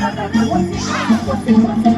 What's it, what's it, what's it?